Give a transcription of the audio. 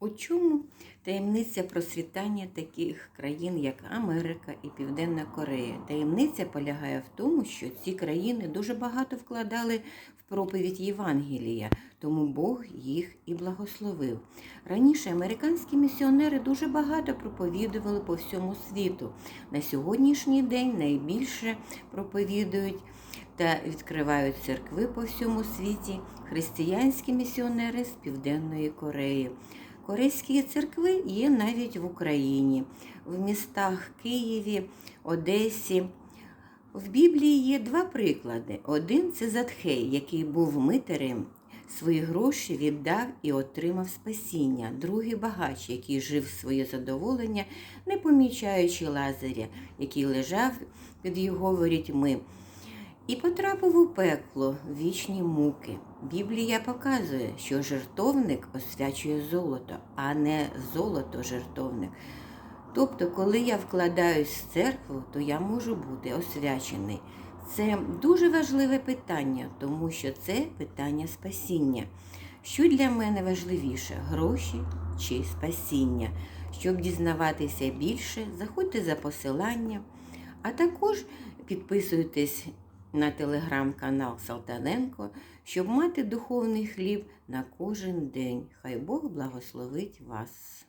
У чому таємниця процвітання таких країн, як Америка і Південна Корея? Таємниця полягає в тому, що ці країни дуже багато вкладали в проповідь Євангелія, тому Бог їх і благословив. Раніше американські місіонери дуже багато проповідували по всьому світу. На сьогоднішній день найбільше проповідують та відкривають церкви по всьому світі християнські місіонери з Південної Кореї. Корейські церкви є навіть в Україні, в містах Києві, Одесі. В Біблії є два приклади. Один це Затхей, який був митарем, свої гроші віддав і отримав спасіння. Другий багач, який жив своє задоволення, не помічаючи Лазаря, який лежав під його ворітьми. І потрапив у пекло вічні муки. Біблія показує, що жертовник освячує золото, а не золото жертовник. Тобто, коли я вкладаюсь в церкву, то я можу бути освячений. Це дуже важливе питання, тому що це питання спасіння. Що для мене важливіше гроші чи спасіння? Щоб дізнаватися більше, заходьте за посиланням, а також підписуйтесь на телеграм-канал Салтаненко, щоб мати духовний хліб на кожен день. Хай Бог благословить вас.